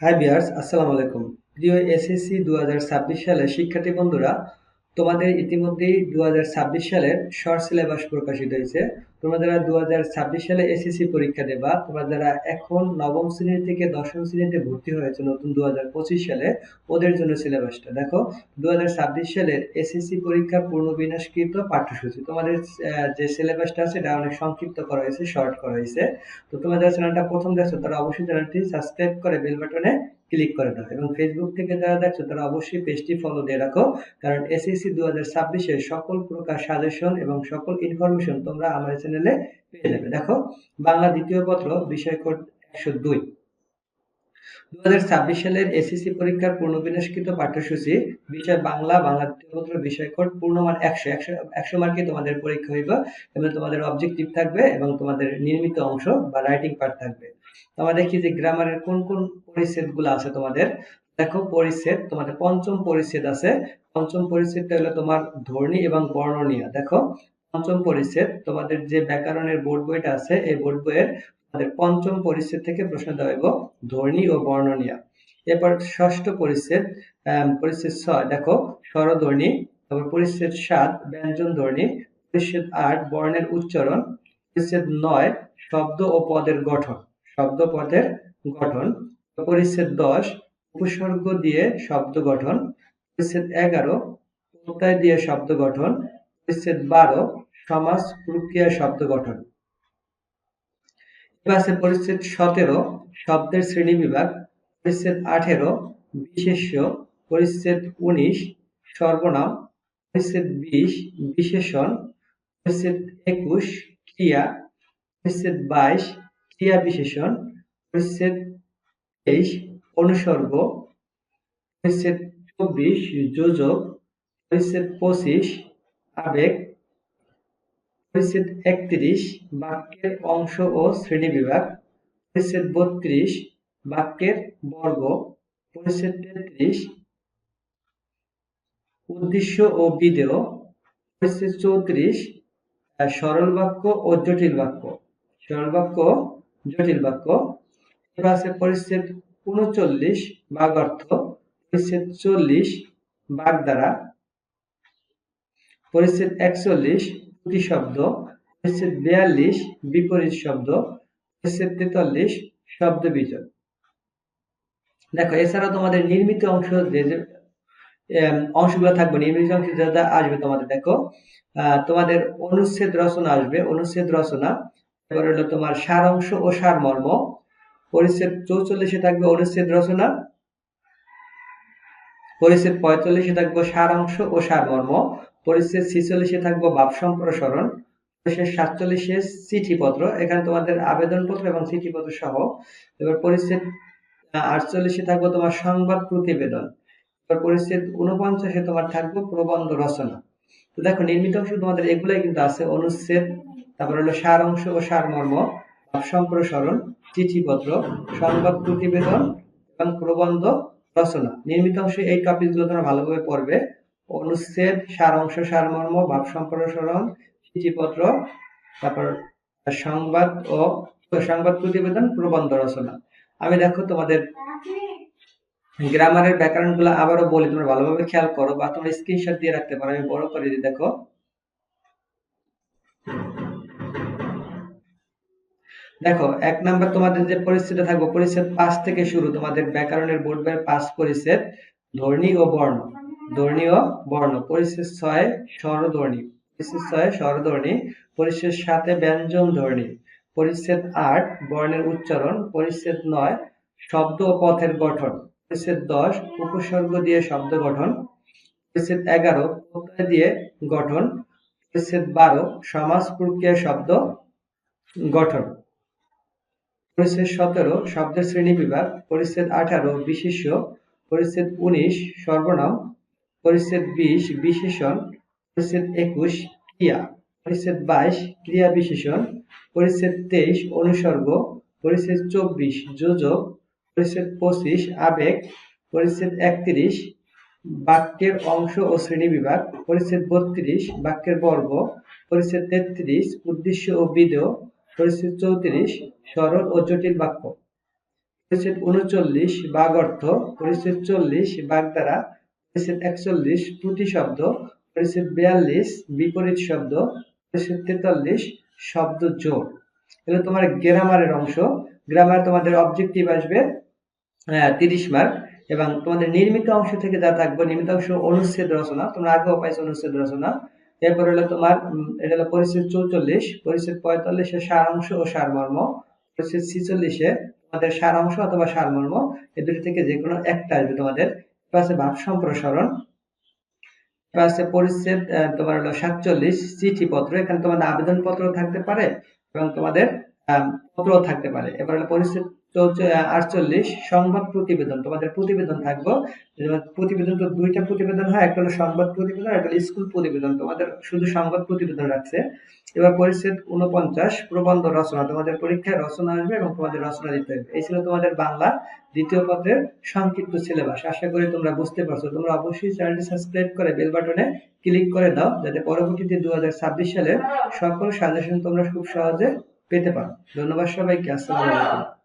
High বিয়ার্স আসসালামু আলাইকুম প্রিয় এসএসসি দু হাজার ছাব্বিশ সালে শিক্ষার্থী বন্ধুরা তোমাদের ইতিমধ্যেই দুই হাজার ছাব্বিশ সালের শর্ট সিলেবাস প্রকাশিত হয়েছে। তোমরা যারা দু হাজার ছাব্বিশ সালে এসএসসি পরীক্ষা দেবা, তোমরা যারা এখন নবম শ্রেণি থেকে দশম শ্রেণীতে ভর্তি হয়েছে নতুন দু সালে, ওদের জন্য সিলেবাসটা দেখো দু হাজার ছাব্বিশ সালের এসএসসি পরীক্ষার পূর্ণ বিনাশকৃত পাঠ্যসূচি। তোমাদের যে সিলেবাসটা আছে, এটা অনেক সংক্ষিপ্ত করা হয়েছে শর্ট করা হয়েছে। তো তোমরা যারা চ্যানেলটা প্রথম দেখছ, তারা অবশ্যই চ্যানেলটি সাবস্ক্রাইব করে বেল বাটনে ক্লিক করে দাও। এবং ফেসবুক থেকে যারা দেখছ, তারা অবশ্যই পেজটি ফলো দিয়ে রাখো। কারণ এসএসসি দু হাজার ছাব্বিশের সকল প্রকার সাজেশন এবং সকল ইনফরমেশন তোমরা আমার চ্যানেলে পেয়ে যাবে। দেখো, বাংলা দ্বিতীয় পত্র, বিষয় কোড একশো দুই। দু সালের এসএসসি পরীক্ষার পূর্ণবিন্যাসকৃত পাঠ্যসূচি, বিষয় বাংলা বাংলা বিষয় কোড পূর্ণমান একশো একশো একশো মার্কে তোমাদের পরীক্ষা হইব এবং তোমাদের অবজেক্টিভ থাকবে এবং তোমাদের নির্মিত অংশ বা রাইটিং পার্ট থাকবে। দেখি যে গ্রামারের কোন কোন পরিচ্ছেদগুলো আছে তোমাদের। দেখো, পরিচ্ছেদ, তোমাদের পঞ্চম পরিচ্ছেদ আছে। পঞ্চম পরিচ্ছেদটা হলো তোমার ধ্বনি এবং বর্ণ নিয়ে দেখো, পঞ্চম পরিচ্ছেদ, তোমাদের যে ব্যাকরণের বোর্ড বইটা আছে, এই বোর্ড বইয়ের তোমাদের পঞ্চম পরিচ্ছেদ থেকে প্রশ্ন দেওয়া হইব, ধ্বনি ও বর্ণ নিয়ে এরপর ষষ্ঠ পরিচ্ছেদ পরিচ্ছেদ ছয়, দেখো, স্বরধ্বনি, তারপর পরিচ্ছেদ সাত, ব্যঞ্জন ধ্বনি, পরিচ্ছেদ আট, বর্ণের উচ্চারণ, পরিচ্ছেদ নয়, শব্দ ও পদের গঠন, শব্দ পদের গঠন, পরিচ্ছেদ দশ, উপসর্গ দিয়ে শব্দ গঠন, পরিচ্ছেদ এগারো, প্রত্যয় দিয়ে শব্দ গঠন, পরিচ্ছেদ বারো, সমাজ প্রক্রিয়া শব্দ গঠন। আছে পরিচ্ছেদ সতেরো, শব্দের শ্রেণি বিভাগ, পরিচ্ছেদ আঠেরো, বিশেষ্য, পরিচ্ছেদ উনিশ, সর্বনাম, পরিচ্ছেদ বিশ, বিশেষণ, পরিচ্ছেদ একুশ, ক্রিয়া, পরিচ্ছেদ বাইশ, ক্রিয়া বিশেষণ, পরিচ্ছেদ তেইশ, অনুসর্গ, পরিচ্ছেদ চব্বিশ, যোজক, পরিচ্ছেদ পঁচিশ, আবেগ পরিচ্ছেদ একত্রিশ, বাক্যের অংশ ও শ্রেণি বিভাগ, পরিচ্ছেদ বত্রিশ, বাক্যের বর্গ, পরিচ্ছেদ তেত্রিশ, উদ্দেশ্য ও বিদেয় পরিচ্ছেদ চৌত্রিশ সরল বাক্য ও জটিল বাক্য। সরল বাক্য, জটিল বাক্য। এবার আছে পরিচ্ছেদ উনচল্লিশ বাগার্থ পরিচ্ছেদ চল্লিশ বাগধারা পরিচ্ছেদ একচল্লিশ প্রতিশব্দ পরিচ্ছেদ বিয়াল্লিশ বিপরীত শব্দ পরিচ্ছেদ তেতাল্লিশ শব্দ বিজন দেখো, এছাড়াও তোমাদের নির্মিত অংশ যে অংশগুলো থাকবে, নির্মিত অংশ যা আসবে তোমাদের, দেখো। তোমাদের অনুচ্ছেদ রচনা আসবে, অনুচ্ছেদ রচনা। এবার হলো তোমার সারাংশ ও সারমর্ম পরিচ্ছেদ চৌচল্লিশে থাকবে অনুচ্ছেদ রচনা। পরিচ্ছেদ পঁয়তাল্লিশে থাকবে সারাংশ ও সারমর্ম পরিচ্ছেদ ছিচল্লিশে থাকব ভাব সম্প্রসারণ পরিচ্ছেদ সাতচল্লিশে চিঠিপত্র, এখানে তোমাদের আবেদনপত্র এবং চিঠিপত্র সহ। এবার পরিচ্ছেদ আটচল্লিশে থাকব তোমার সংবাদ প্রতিবেদন। এবার পরিচ্ছেদ উনপঞ্চাশে তোমার থাকব প্রবন্ধ রচনা। তো দেখো, নির্মিত অংশ তোমাদের এগুলাই কিন্তু আছে, অনুচ্ছেদ, তারপর হলো সার অংশ ও সারমর্ম সম্প্রসারণ চিঠিপত্র, সংবাদ প্রতিবেদন এবং প্রবন্ধ রচনা। নির্মিত অংশে এই টপিকগুলো তোমরা ভালোভাবে পড়বে। অনুচ্ছেদ সার অংশ সারমর্ম, ভাব সম্প্রসারণ চিঠিপত্র, তারপর সংবাদ ও সংবাদ প্রতিবেদন, প্রবন্ধ রচনা। আমি দেখো তোমাদের গ্রামারের ব্যাকরণগুলো আবারও বলি, তোমরা ভালোভাবে খেয়াল করো বা তোমরা স্ক্রিনশট দিয়ে রাখতে পারো, আমি বড় করে দিই, দেখো। দেখো, এক নাম্বার তোমাদের যে পরিচ্ছেদে থাকব, পরিচ্ছেদ পাঁচ থেকে শুরু, তোমাদের ব্যাকরণের বোর্ড পাঁচ পরিচ্ছেদ, ধ্বনি ও বর্ণ। ও বর্ণ পরিচ্ছেদ ছয় স্বরধ্বনি পরিচ্ছেদ ছয় স্বরধ্বনি পরিচ্ছেদ সাথে ব্যঞ্জন ধ্বনি পরিচ্ছেদ আট বর্ণের উচ্চারণ, পরিচ্ছেদ নয় শব্দ ও পথের গঠন, পরিচ্ছেদ দশ উপসর্গ দিয়ে শব্দ গঠন, পরিচ্ছেদ এগারো প্রত্যয় দিয়ে গঠন, পরিচ্ছেদ বারো সমাজ প্রক্রিয়া শব্দ গঠন, পরিচ্ছেদ সতেরো শব্দের শ্রেণি বিভাগ, পরিচ্ছেদ আঠারো বিশেষ্য, পরিচ্ছেদ উনিশ সর্বনাম পরিচ্ছেদ বিশ বিশেষণ, পরিচ্ছেদ একুশ ক্রিয়া, পরিচ্ছেদ বাইশ ক্রিয়া বিশেষণ, পরিচ্ছেদ তেইশ অনুসর্গ, পরিচ্ছেদ চব্বিশ যোজক, পরিচ্ছেদ পঁচিশ আবেগ, পরিচ্ছেদ একত্রিশ বাক্যের অংশ ও শ্রেণি বিভাগ, পরিচ্ছেদ বত্রিশ বাক্যের বর্গ, পরিচ্ছেদ তেত্রিশ উদ্দেশ্য ও বিধেয়, পরিচ্ছেদ চৌত্রিশ সরল ও জটিল বাক্য, পরিচ্ছেদ উনচল্লিশ বাগ অর্থ, পরিচ্ছেদ চল্লিশ বাগধারা পরিচ্ছেদ একচল্লিশ প্রতিশব্দ পরিচ্ছেদ বিয়াল্লিশ, বিপরীত শব্দ, পরিচ্ছেদ তেতাল্লিশ, শব্দ যোগ এগুলো তোমার গ্রামারের অংশ, গ্রামার তোমাদের অবজেক্টিভ আসবে তিরিশ মার্ক এবং তোমাদের নির্মিত অংশ থেকে যা থাকবে, নির্মিত অংশ অনুচ্ছেদ রচনা, তোমরা আগেও পাইছো অনুচ্ছেদ রচনা। এরপর হলো তোমার এটা হলো পরিচ্ছেদ চৌচল্লিশ, পরিচ্ছেদ পঁয়তাল্লিশে সারাংশ ও সারমর্ম, পরিচ্ছেদ ছিচল্লিশে তোমাদের সারাংশ অথবা সারমর্ম এই দুটি থেকে যে কোনো একটা আসবে তোমাদের আছে ভাব সম্প্রসারণ আছে পরিচ্ছেদ তোমার হলো সাতচল্লিশ, চিঠিপত্র, এখানে তোমাদের আবেদনপত্র থাকতে পারে এবং তোমাদের আম, থাকতে পারে। এবার হলো আটচল্লিশ। সংবাদ প্রতিবেদন তোমাদের প্রতিবেদন থাকব। প্রতিবেদন তো দুইটা প্রতিবেদন হয় একটা হলো সংবাদ প্রতিবেদন একটা হলো স্কুল প্রতিবেদন। তোমাদের শুধু সংবাদ প্রতিবেদন রাখছে। এবার পরিচ্ছেদ উনপঞ্চাশ প্রবন্ধ রচনা। তোমাদের পরীক্ষায় রচনা আসবে এবং তোমাদের রচনা দিতে হবে। এই ছিল তোমাদের বাংলা দ্বিতীয় পত্রের সংক্ষিপ্ত সিলেবাস। আশা করি তোমরা বুঝতে পারছ। তোমরা অবশ্যই চ্যানেলটি সাবস্ক্রাইব করে বেল বাটনে ক্লিক করে দাও যাতে পরবর্তীতে দু হাজার ছাব্বিশ সালে সকল সাজেশন তোমরা খুব সহজে পেতে পারেন ধন্যবাদ সবাইকে আসসালামু আলাইকুম।